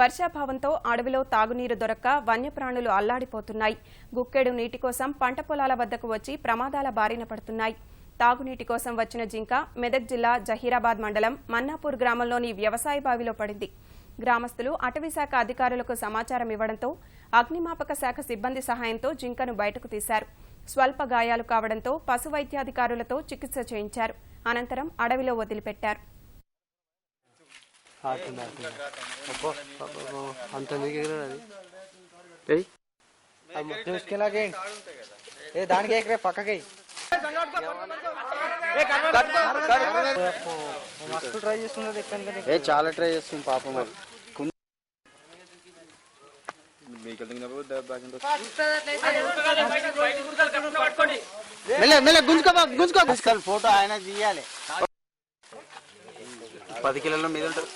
వర్షాభావంతో అడవిలో తాగునీరు దొరక్క వన్యప్రాణులు అల్లాడిపోతున్నాయి. గుక్కెడు నీటి కోసం పంట పొలాల వద్దకు వచ్చి ప్రమాదాల బారిన పడుతున్నాయి. తాగునీటి కోసం వచ్చిన జింక మెదక్ జిల్లా జహీరాబాద్ మండలం మన్నాపూర్ గ్రామంలోని వ్యవసాయ బావిలో పడింది. గ్రామస్తులు అటవీశాఖ అధికారులకు సమాచారం ఇవ్వడంతో అగ్నిమాపక శాఖ సిబ్బంది సహాయంతో జింకను బయటకు తీశారు. స్వల్ప గాయాలు కావడంతో పశు వైద్యాధికారులతో చికిత్స చేయించారు. అనంతరం అడవిలో వదిలిపెట్టారు. ఆడుతుంది అంత అది. అది ఏ దానికి ఎక్కడే పక్కకి ట్రై చేస్తున్నది ఏ చాలా ట్రై చేస్తుంది పాపం మరి మెల్ల మెల్ల గుంజుకో గుంజుకో. ఫోటో ఆయన తీయాలి. పది కిలోల మీద ఉంటుంది.